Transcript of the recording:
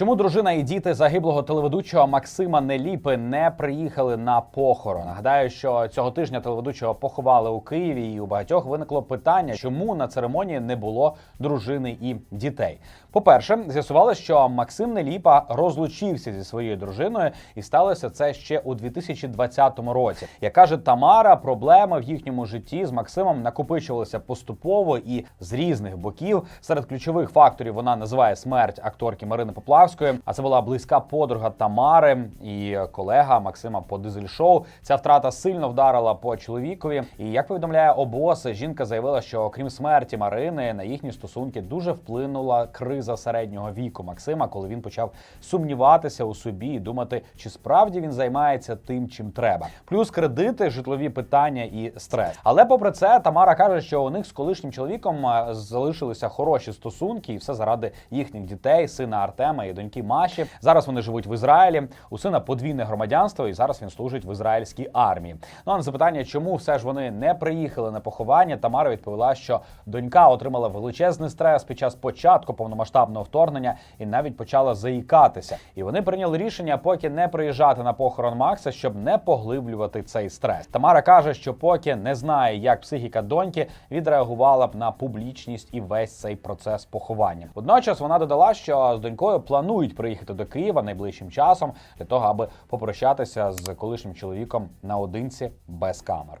Чому дружина і діти загиблого телеведучого Максима Неліпи не приїхали на похорон? Нагадаю, що цього тижня телеведучого поховали у Києві, і у багатьох виникло питання, чому на церемонії не було дружини і дітей. По-перше, з'ясувалося, що Максим Неліпа розлучився зі своєю дружиною, і сталося це ще у 2020 році. Як каже Тамара, проблеми в їхньому житті з Максимом накопичувалися поступово і з різних боків. Серед ключових факторів вона називає смерть акторки Марини Поплавської. А це була близька подруга Тамари і колега Максима по дизель-шоу. Ця втрата сильно вдарила по чоловікові. І як повідомляє обос, жінка заявила, що окрім смерті Марини на їхні стосунки дуже вплинула криза середнього віку Максима, коли він почав сумніватися у собі і думати, чи справді він займається тим, чим треба. Плюс кредити, житлові питання і стрес. Але попри це, Тамара каже, що у них з колишнім чоловіком залишилися хороші стосунки, і все заради їхніх дітей, сина Артема і доньки Маші. Зараз вони живуть в Ізраїлі. У сина подвійне громадянство, і зараз він служить в ізраїльській армії. Ну а на запитання, чому все ж вони не приїхали на поховання, Тамара відповіла, що донька отримала величезний стрес під час початку повномасштабного вторгнення і навіть почала заїкатися. І вони прийняли рішення поки не приїжджати на похорон Макса, щоб не поглиблювати цей стрес. Тамара каже, що поки не знає, як психіка доньки відреагувала б на публічність і весь цей процес поховання. Водночас вона додала, що з донькою планують приїхати до Києва найближчим часом для того, аби попрощатися з колишнім чоловіком наодинці без камер.